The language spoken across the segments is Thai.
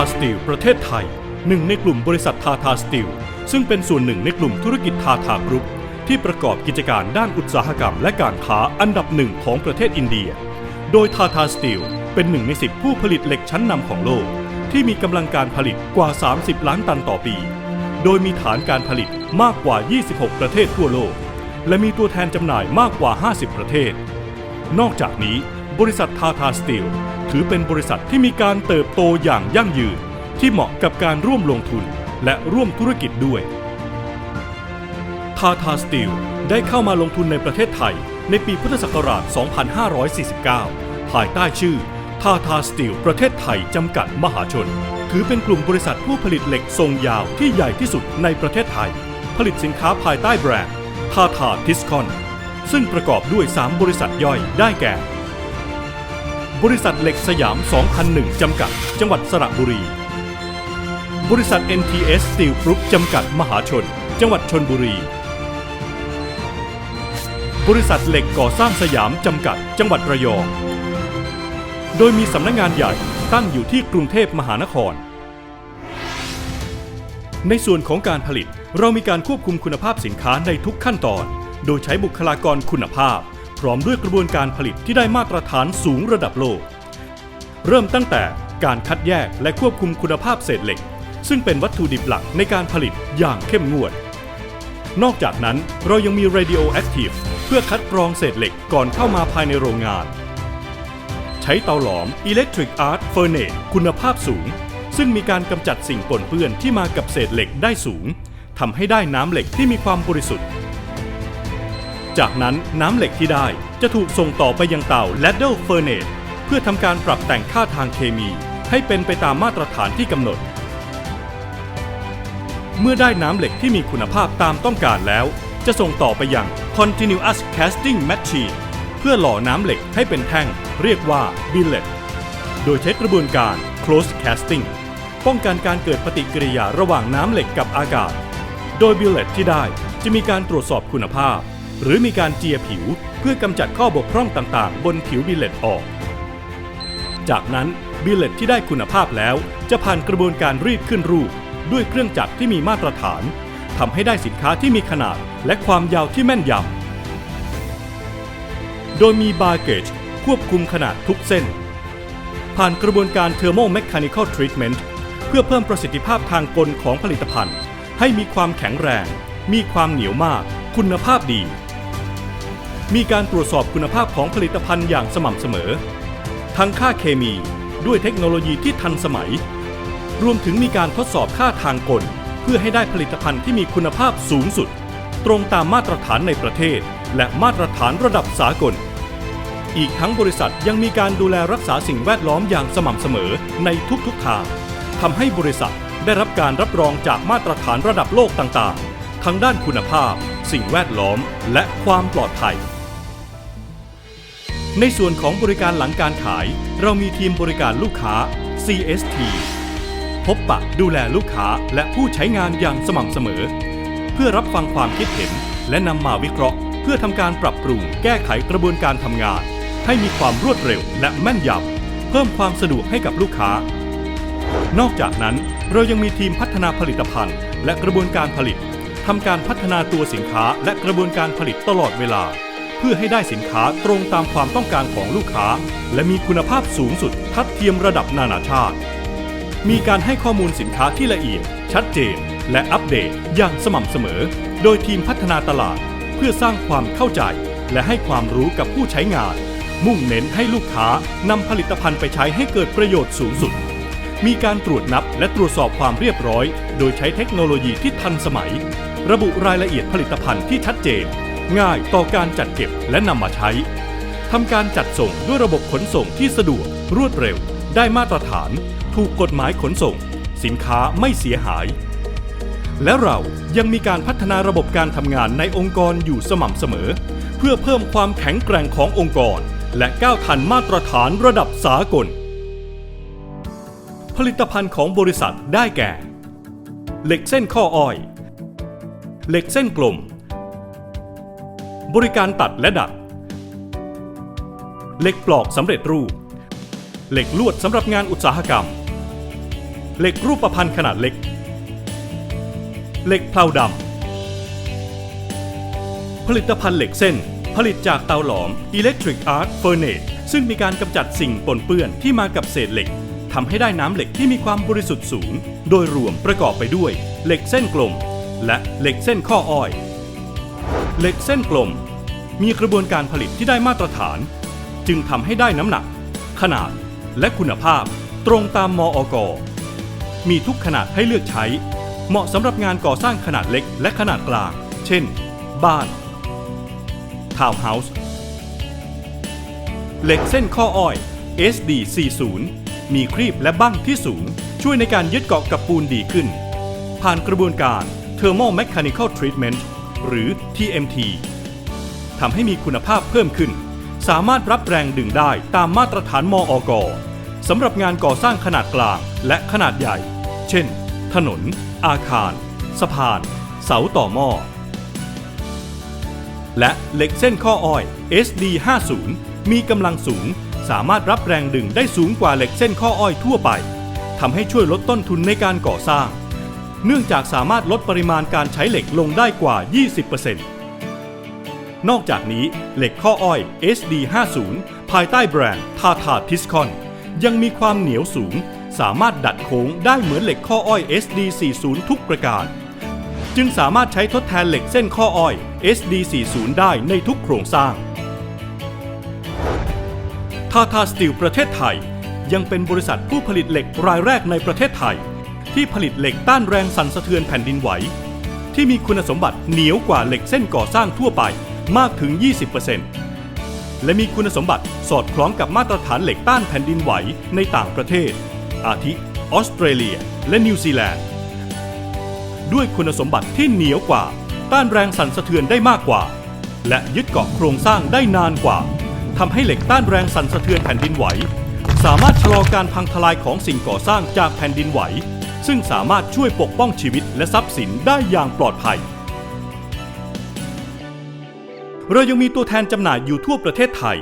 าสตีลประเทศไทย หนึ่งในกลุ่มบริษัททาทาสตีลซึ่งเป็นส่วนหนึ่งในกลุ่มธุรกิจทาทากรุ๊ปที่ประกอบกิจการด้านอุตสาหกรรมและการค้าอันดับหนึ่งของประเทศอินเดีย โดยทาทาสตีลเป็นหนึ่งในสิบผู้ผลิตเหล็กชั้นนำของโลก ที่มีกำลังการผลิตกว่า 30 ล้านตันต่อปี โดยมีฐานการผลิตมากกว่า 26 ประเทศทั่วโลก และมีตัวแทนจำหน่ายมากกว่า 50 ประเทศ นอกจากนี้ บริษัททาทาสตีลถือเป็นบริษัทที่มีการเติบโตอย่างยั่งยืน ที่เหมาะกับการร่วมลงทุนและร่วมธุรกิจด้วยทาทาสตีลได้เข้ามาลงทุนในประเทศไทย ในปีพุทธศักราช 2549 ภายใต้ชื่อทาทาสตีลประเทศไทยจำกัดมหาชน ถือเป็นกลุ่มบริษัทผู้ผลิตเหล็กทรงยาวที่ใหญ่ที่สุดในประเทศไทย ผลิตสินค้าภายใต้แบรนด์ทาทาทิสคอน ซึ่งประกอบด้วย 3 บริษัทย่อยได้แก่ บริษัทเหล็กสยาม 2001 จำกัด จังหวัดสระบุรี บริษัท NTS Steel Group จำกัดมหาชน จังหวัดชนบุรี บริษัทเหล็กก่อสร้างสยาม จำกัด จังหวัดระยอง โดยมีสำนักงานใหญ่ตั้งอยู่ที่กรุงเทพมหานคร ในส่วนของการผลิตเรามีการควบคุมคุณภาพสินค้าในทุกขั้นตอน โดยใช้บุคลากรคุณภาพ พร้อมด้วยกระบวนการผลิตที่ได้มาตรฐานสูงระดับโลก เริ่มตั้งแต่การคัดแยกและควบคุมคุณภาพเศษเหล็ก ซึ่งเป็นวัตถุดิบหลักในการผลิตอย่างเข้มงวด นอกจากนั้นเรายังมี radioactive เพื่อคัดกรองเศษเหล็กก่อนเข้ามาภายในโรงงาน ใช้เตาหลอม Electric Arc Furnace คุณภาพสูง ซึ่งมีการกำจัดสิ่งปนเปื้อนที่มากับเศษเหล็กได้สูงทำให้ได้น้ำเหล็กที่มีความบริสุทธิ์ จากนั้นน้ำเหล็กที่ได้จะถูกส่งต่อไปยังเตา Ladle Furnace เพื่อทำการปรับแต่งค่าทางเคมี ให้เป็นไปตามมาตรฐานที่กำหนด เมื่อได้น้ำเหล็กที่มีคุณภาพตามต้องการแล้ว จะส่งต่อไปยัง Continuous Casting Machine เพื่อหล่อน้ำเหล็กให้เป็นแท่ง เรียกว่า billet โดยใช้กระบวนการ close casting ป้องกันการเกิดปฏิกิริยาระหว่างน้ำเหล็กกับอากาศ โดย billet ที่ได้จะมีการตรวจสอบคุณภาพ หรือมีการเจียผิวเพื่อกำจัดข้อบกพร่องต่างๆ บนผิว billet ออก จากนั้นบิลเลตที่ได้คุณภาพแล้ว จะผ่านกระบวนการรีดขึ้นรูป ด้วยเครื่องจักรที่มีมาตรฐานทำให้ได้สินค้าที่มีขนาดและความยาวที่แม่นยำ โดยมีบาร์เกจควบคุมขนาดทุกเส้น ผ่านกระบวนการ Thermal Mechanical Treatment เพื่อเพิ่มประสิทธิภาพทางกลของผลิตภัณฑ์ ให้มีความแข็งแรง มีความเหนียวมาก คุณภาพดี มีการตรวจสอบคุณภาพของผลิตภัณฑ์อย่างสม่ำเสมอ ทั้งค่าเคมีด้วยเทคโนโลยีที่ทันสมัย รวมถึงมีการทดสอบค่าทางกล เพื่อให้ได้ผลิตภัณฑ์ที่มีคุณภาพสูงสุด ตรงตามมาตรฐานในประเทศ และมาตรฐานระดับสากล อีกทั้งบริษัทยังมีการดูแลรักษาสิ่งแวดล้อมอย่างสม่ำเสมอในทุกๆทางทำให้บริษัทได้รับการรับรองจากมาตรฐานระดับโลกต่างๆ ทั้งด้านคุณภาพ สิ่งแวดล้อม และความปลอดภัย ในส่วนของบริการหลังการขาย เรามีทีมบริการลูกค้า CST พบปะดูแลลูกค้าและผู้ใช้งานอย่างสม่ำเสมอ เพื่อรับฟังความคิดเห็น และนำมาวิเคราะห์ เพื่อทำการปรับปรุงแก้ไขกระบวนการทำงาน ให้มีความรวดเร็วและแม่นยำเพิ่มความสะดวกให้กับลูกค้า นอกจากนั้นเรายังมีทีมพัฒนาผลิตภัณฑ์ และกระบวนการผลิตทำการพัฒนาตัวสินค้าและกระบวนการผลิตตลอดเวลา เพื่อให้ได้สินค้าตรงตามความต้องการของลูกค้า และมีคุณภาพสูงสุดทัดเทียมระดับนานาชาติ มีการให้ข้อมูลสินค้าที่ละเอียด ชัดเจน และอัปเดตอย่างสม่ำเสมอ โดยทีมพัฒนาตลาด เพื่อสร้างความเข้าใจ และให้ความรู้กับผู้ใช้งาน มุ่งเน้นให้ลูกค้านำผลิตภัณฑ์ไปใช้ให้เกิดประโยชน์สูงสุด มีการตรวจนับและตรวจสอบความเรียบร้อย โดยใช้เทคโนโลยีที่ทันสมัย ระบุรายละเอียดผลิตภัณฑ์ที่ชัดเจน ง่ายต่อการจัดเก็บและนำมาใช้ทำการจัดส่งด้วยระบบขนส่งที่สะดวก รวดเร็ว ได้มาตรฐาน ถูกกฎหมายขนส่ง สินค้าไม่เสียหาย และเรายังมีการพัฒนาระบบการทำงานในองค์กรอยู่สม่ำเสมอ เพื่อเพิ่มความแข็งแกร่งขององค์กร และก้าวทันมาตรฐานระดับสากล ผลิตภัณฑ์ของบริษัทได้แก่ เหล็กเส้นข้ออ้อย เหล็กเส้นกลม บริการตัดและดัด เหล็กปลอกสำเร็จรูป เหล็กลวดสำหรับงานอุตสาหกรรม เหล็กรูปประพรรณขนาดเล็ก เหล็กเพลาดำ ผลิตภัณฑ์เหล็กเส้น ผลิตจากเตาหลอม Electric Arc Furnace ซึ่งมีการกำจัดสิ่งปนเปื้อนที่มากับเศษเหล็กทำให้ได้น้ำเหล็กที่มีความบริสุทธิ์สูง โดยรวมประกอบไปด้วย เหล็กเส้นกลม และเหล็กเส้นข้ออ้อย เหล็กเส้นกลม มีกระบวนการผลิตที่ได้มาตรฐาน จึงทำให้ได้น้ำหนัก ขนาดและคุณภาพตรงตามมอกมีทุกขนาดให้เลือกใช้ เหมาะสำหรับงานก่อสร้างขนาดเล็กและขนาดกลาง เช่น บ้าน ทาวน์เฮาส์เหล็กเส้นข้ออ้อย SD 40 มีครีบและบั้งที่สูง ช่วยในการยึดเกาะกับปูนดีขึ้น ผ่านกระบวนการ Thermal Mechanical Treatment หรือ TMT ทำให้มีคุณภาพเพิ่มขึ้น สามารถรับแรงดึงได้ตามมาตรฐานมออกสำหรับงานก่อสร้างขนาดกลางและขนาดใหญ่ เช่น ถนน อาคาร สะพาน เสาต่อหม้อ และเหล็กเส้นข้ออ้อย SD 50มีกำลังสูง สามารถรับแรงดึงได้สูงกว่าเหล็กเส้นข้ออ้อยทั่วไปทำให้ช่วยลดต้นทุนในการก่อสร้าง เนื่องจากสามารถลดปริมาณการใช้เหล็กลงได้กว่า 20%นอกจากนี้เหล็กข้ออ้อย SD 50 ภายใต้แบรนด์ Tata Tiscon ยังมีความเหนียวสูง สามารถดัดโค้งได้เหมือนเหล็กข้ออ้อย SD 40 ทุกประการ จึงสามารถใช้ทดแทนเหล็กเส้นข้ออ้อย SD 40 ได้ในทุกโครงสร้างทาทาสตีลประเทศไทย ยังเป็นบริษัทผู้ผลิตเหล็กรายแรกในประเทศไทย ที่ผลิตเหล็กต้านแรงสั่นสะเทือนแผ่นดินไหว ที่มีคุณสมบัติเหนียวกว่าเหล็กเส้นก่อสร้างทั่วไปมากถึง 20%และมีคุณสมบัติสอดคล้องกับมาตรฐานเหล็กต้านแผ่นดินไหวในต่างประเทศ อาทิออสเตรเลีย และนิวซีแลนด์ ด้วยคุณสมบัติที่เหนียวกว่า ต้านแรงสั่นสะเทือนได้มากกว่า และยึดเกาะโครงสร้างได้นานกว่าทำให้เหล็กต้านแรงสั่นสะเทือนแผ่นดินไหว สามารถชะลอการพังทลายของสิ่งก่อสร้างจากแผ่นดินไหว ซึ่งสามารถช่วยปกป้องชีวิตและทรัพย์สินได้อย่างปลอดภัย เรายังมีตัวแทนจำหน่ายอยู่ทั่วประเทศไทย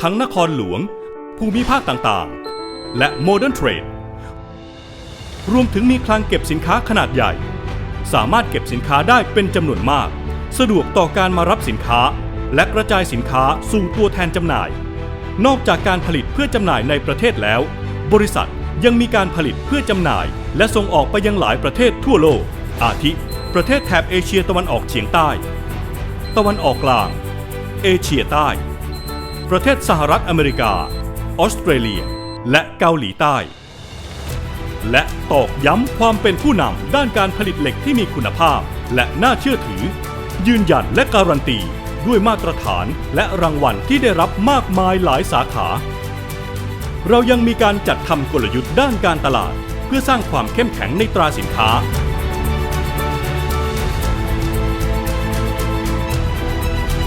ทั้งนครหลวง ภูมิภาคต่างๆ และ Modern Trade รวมถึงมีคลังเก็บสินค้าขนาดใหญ่ สามารถเก็บสินค้าได้เป็นจำนวนมาก สะดวกต่อการมารับสินค้า และกระจายสินค้าสู่ตัวแทนจำหน่าย นอกจากการผลิตเพื่อจำหน่ายในประเทศแล้ว บริษัท ยังมีการผลิตเพื่อจำหน่าย และส่งออกไปยังหลายประเทศทั่วโลก อาทิ ประเทศแถบเอเชียตะวันออกเฉียงใต้ ตะวันออกกลาง เอเชียใต้ ประเทศสหรัฐอเมริกา ออสเตรเลีย และเกาหลีใต้ และตอกย้ำความเป็นผู้นำด้านการผลิตเหล็กที่มีคุณภาพ และน่าเชื่อถือ ยืนยันและการันตีด้วยมาตรฐานและรางวัลที่ได้รับมากมายหลายสาขา เรายังมีการจัดทำกลยุทธ์ด้านการตลาด เพื่อสร้างความเข้มแข็งในตราสินค้า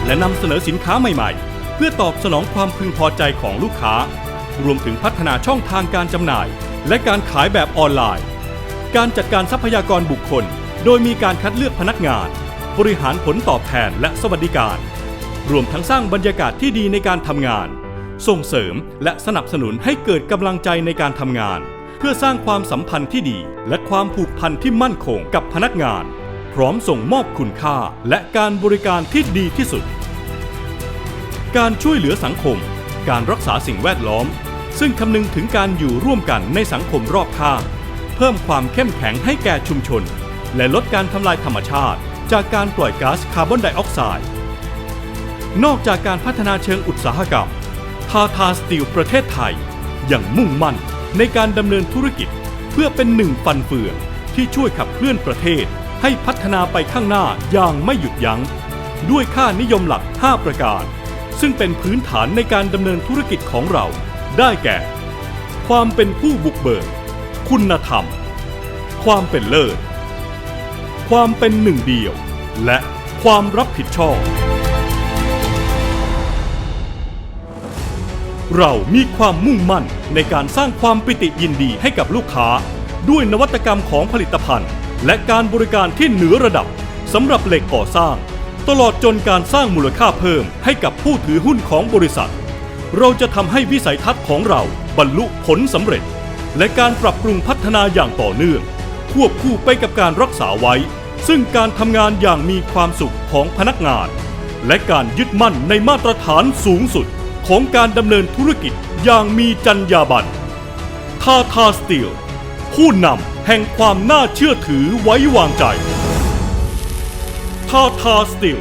และนำเสนอสินค้าใหม่ๆ เพื่อตอบสนองความพึงพอใจของลูกค้า รวมถึงพัฒนาช่องทางการจำหน่าย และการขายแบบออนไลน์ การจัดการทรัพยากรบุคคล โดยมีการคัดเลือกพนักงาน บริหารผลตอบแทนและสวัสดิการ รวมทั้งสร้างบรรยากาศที่ดีในการทำงาน ส่งเสริมและสนับสนุนให้เกิดกำลังใจในการทำงาน เพื่อสร้างความสัมพันธ์ที่ดี และความผูกพันที่มั่นคงกับพนักงาน พร้อมส่งมอบคุณค่าและการบริการที่ดีที่สุด การช่วยเหลือสังคม การรักษาสิ่งแวดล้อม ซึ่งคำนึงถึงการอยู่ร่วมกันในสังคมรอบข้างเพิ่มความเข้มแข็งให้แก่ชุมชน และลดการทำลายธรรมชาติ จากการปล่อยก๊าซคาร์บอนไดออกไซด์นอกจากการพัฒนาเชิงอุตสาหกรรม ทาทาสตีลประเทศไทยยังมุ่งมั่นในการดำเนินธุรกิจเพื่อเป็นหนึ่งฟันเฟืองที่ช่วยขับเคลื่อนประเทศให้พัฒนาไปข้างหน้าอย่างไม่หยุดยัง้ง ด้วยค่านิยมหลัก 5 ประการ ซึ่งเป็นพื้นฐานในการดำเนินธุรกิจของเรา ได้แก่ ความเป็นผู้บุกเบิก คุณธรรม ความเป็นเลิศ ความเป็นหนึ่งเดียว และความรับผิดชอบ เรามีความมุ่งมั่นในการสร้างความปิติยินดีให้กับลูกค้า ด้วยนวัตกรรมของผลิตภัณฑ์ และการบริการที่เหนือระดับสำหรับเหล็กก่อสร้าง ตลอดจนการสร้างมูลค่าเพิ่มให้กับผู้ถือหุ้นของบริษัท เราจะทำให้วิสัยทัศน์ของเราบรรลุผลสำเร็จ และการปรับปรุงพัฒนาอย่างต่อเนื่อง ควบคู่ไปกับการรักษาไว้ ซึ่งการทำงานอย่างมีความสุขของพนักงาน และการยึดมั่นในมาตรฐานสูงสุด ของการดำเนินธุรกิจอย่างมีจรรยาบรรณทาทาสตีลผู้นำแห่งความน่าเชื่อถือไว้วางใจทาทาสตีล